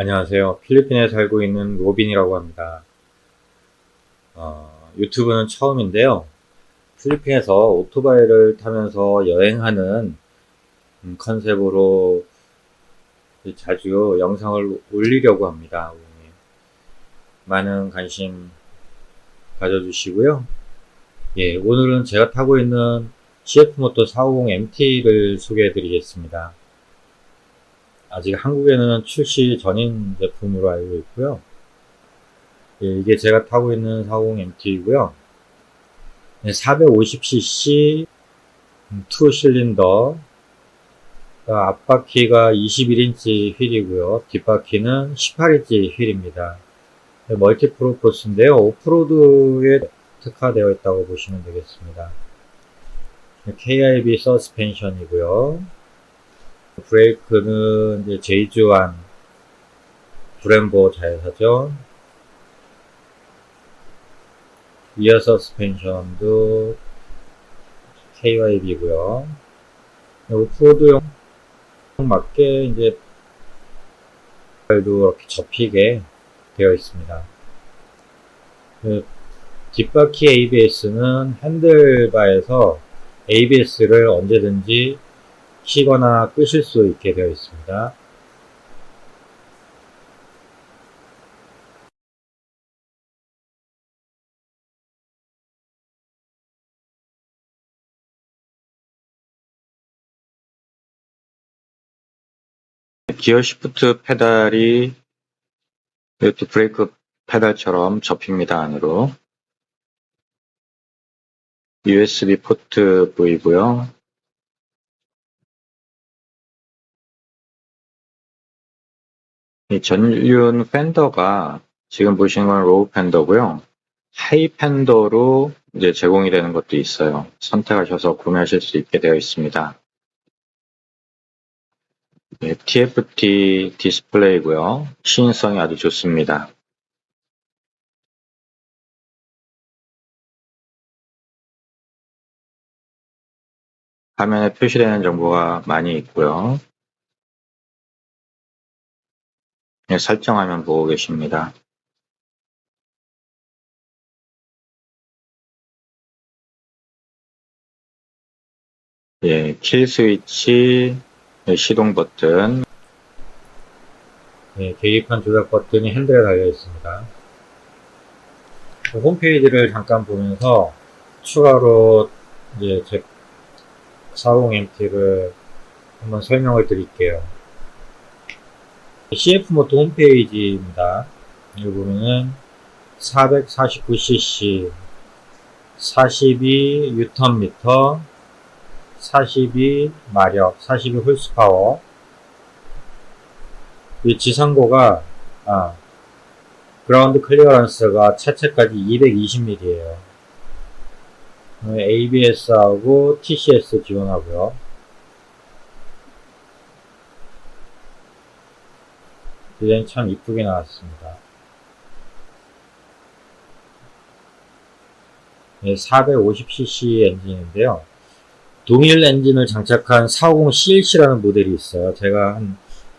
안녕하세요. 필리핀에 살고 있는 로빈이라고 합니다. 어, 유튜브는 처음인데요. 필리핀에서 오토바이를 타면서 여행하는 음, 컨셉으로 자주 영상을 올리려고 합니다. 많은 관심 가져주시고요. 예, 오늘은 제가 타고 있는 CF모토 450MT를 소개해 드리겠습니다. 아직 한국에는 출시 전인 제품으로 알고 있고요. 예, 이게 제가 타고 있는 450MT이고요. 450cc 투 실린더 앞바퀴가 21인치 휠이고요. 뒷바퀴는 18인치 휠입니다. 멀티 프로포스인데요. 오프로드에 특화되어 있다고 보시면 되겠습니다. KIB 서스펜션이고요. 브레이크는 이제 제이주한 브렘보 자회사죠. 이어 서스펜션도 KYB고요. 오프로드용 맞게 이제 도 이렇게 접히게 되어 있습니다. 그 뒷바퀴 ABS는 핸들바에서 ABS를 언제든지 키거나 끄실 수 있게 되어 있습니다. 기어 시프트 페달이 이렇게 브레이크 페달처럼 접힙니다, 안으로. USB 포트 보이고요. 이 전륜 팬더가 지금 보시는 건 로우 팬더고요. 하이 팬더로 이제 제공이 되는 것도 있어요. 선택하셔서 구매하실 수 있게 되어 있습니다. 네, TFT 디스플레이고요. 시인성이 아주 좋습니다. 화면에 표시되는 정보가 많이 있고요. 네, 설정화면 보고 계십니다. 예, 킬 스위치, 네, 시동 버튼, 예, 계기판 조작 버튼이 핸들에 달려 있습니다. 홈페이지를 잠깐 보면서 추가로 이제 제 40MT를 한번 설명을 드릴게요. CF모토 홈페이지입니다. 여기 보면은 449cc 42 뉴턴미터 42 마력 42 홀스파워. 이 지상고가 아, 그라운드 클리어런스가 차체까지 220mm에요 ABS하고 TCS 지원하고요 디자인 참 이쁘게 나왔습니다. 네, 450cc 엔진인데요. 동일 엔진을 장착한 450CLC라는 모델이 있어요. 제가 한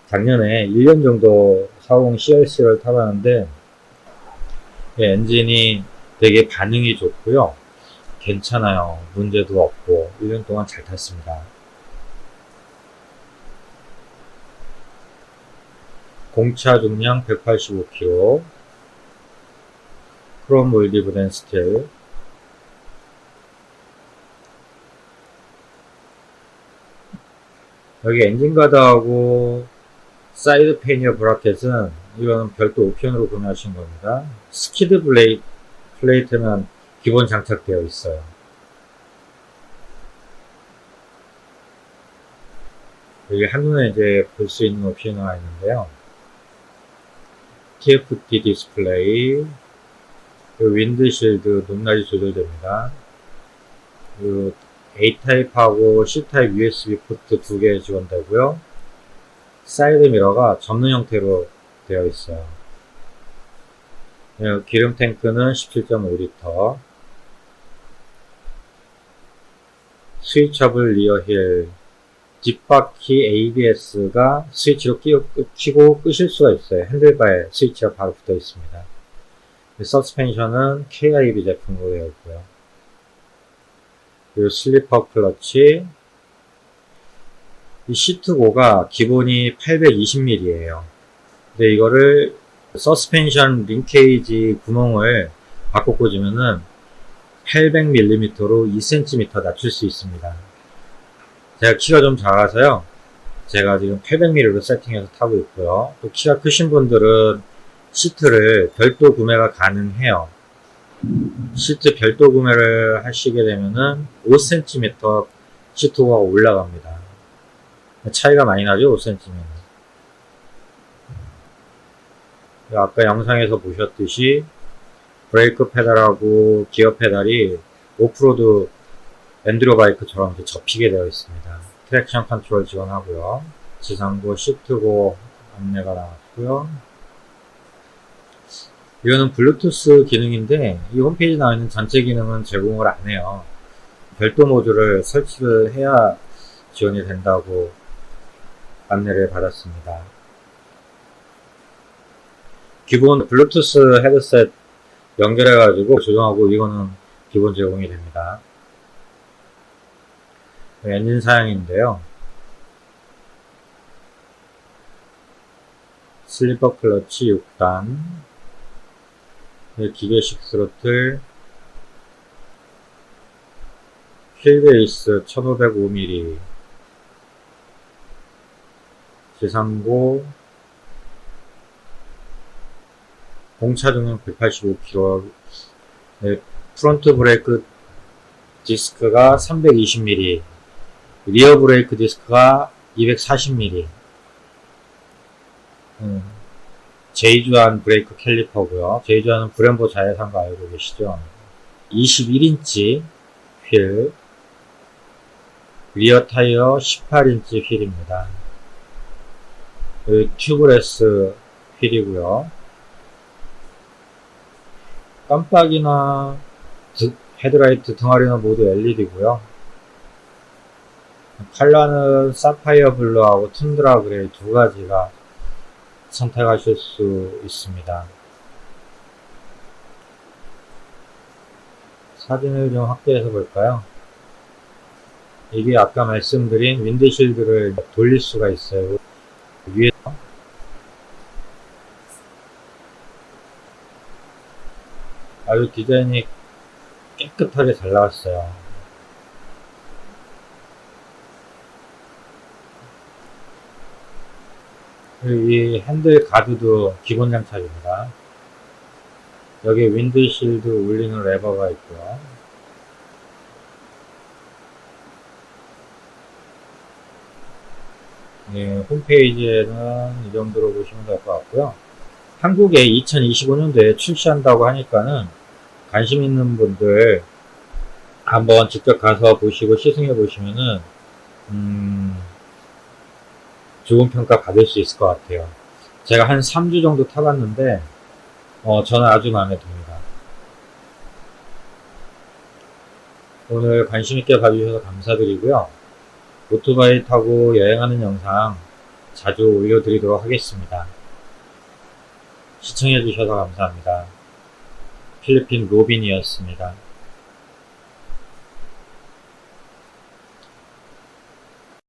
작년에 1년 정도 450CLC를 타봤는데 네, 엔진이 되게 반응이 좋고요. 괜찮아요. 문제도 없고 1년 동안 잘 탔습니다. 공차 중량 185kg 크롬 몰디브된 스틸 여기 엔진 가드하고 사이드 페니어 브라켓은 이건 별도 옵션으로 구매하신 겁니다. 스키드 블레이, 플레이트는 기본 장착되어 있어요. 여기 한눈에 이제 볼 수 있는 옵션이 있는데요. TFT 디스플레이, 윈드실드 높낮이 조절됩니다. A타입하고 C타입 USB 포트 두 개 지원되고요. 사이드 미러가 접는 형태로 되어 있어요. 기름 탱크는 17.5리터. 스위처블 리어 힐 뒷바퀴 ABS가 스위치로 끼고, 켜고 끄실 수가 있어요. 핸들바에 스위치가 바로 붙어 있습니다. 서스펜션은 KIB 제품으로 되어 있고요. 그리고 슬리퍼 클러치. 이 시트고가 기본이 820mm예요. 근데 이거를 서스펜션 링케이지 구멍을 바꿔 꽂으면은 800mm로 2cm 낮출 수 있습니다. 제가 키가 좀 작아서요. 제가 지금 800mm로 세팅해서 타고 있고요. 또 키가 크신 분들은 시트를 별도 구매가 가능해요. 시트 별도 구매를 하시게 되면은 5cm 시트가 올라갑니다. 차이가 많이 나죠, 5cm면. 아까 영상에서 보셨듯이 브레이크 페달하고 기어 페달이 오프로드 엔드로 바이크처럼 이렇게 접히게 되어 있습니다. 트랙션 컨트롤 지원하고요. 지상고 시트고 안내가 나왔고요. 이거는 블루투스 기능인데 이 홈페이지 나와 있는 전체 기능은 제공을 안 해요. 별도 모듈을 설치를 해야 지원이 된다고 안내를 받았습니다. 기본 블루투스 헤드셋 연결해가지고 조정하고 이거는 기본 제공이 됩니다. 네, 엔진 사양인데요. 슬리퍼 클러치 6단, 네, 기계식 스로틀, 휠베이스 1505mm, 지상고, 공차중량 185kg, 네, 프론트 브레이크 디스크가 320mm, 리어 브레이크 디스크가 240mm. 음, 제이주한 브레이크 캘리퍼고요. 제이주한은 브렘보 자회사인 거 알고 계시죠? 21인치 휠, 리어 타이어 18인치 휠입니다. 튜브레스 휠이고요. 깜빡이나 드- 헤드라이트 등화리는 모두 LED고요. 컬러는 사파이어 블루하고 툰드라 그레이 두 가지가 선택하실 수 있습니다. 사진을 좀 확대해서 볼까요? 이게 아까 말씀드린 윈드실드를 돌릴 수가 있어요. 위에 아주 디자인이 깨끗하게 잘 나왔어요. 이 핸들 가드도 기본 장착입니다. 여기 윈드실드 올리는 레버가 있고요. 예, 홈페이지에는 이 정도로 보시면 될 것 같고요. 한국에 2025년도에 출시한다고 하니까는 관심 있는 분들 한번 직접 가서 보시고 시승해 보시면은 음, 좋은 평가 받을 수 있을 것 같아요. 제가 한 3주 정도 타봤는데 어, 저는 아주 마음에 듭니다. 오늘 관심 있게 봐주셔서 감사드리고요. 오토바이 타고 여행하는 영상 자주 올려드리도록 하겠습니다. 시청해주셔서 감사합니다. 필리핀 로빈이었습니다.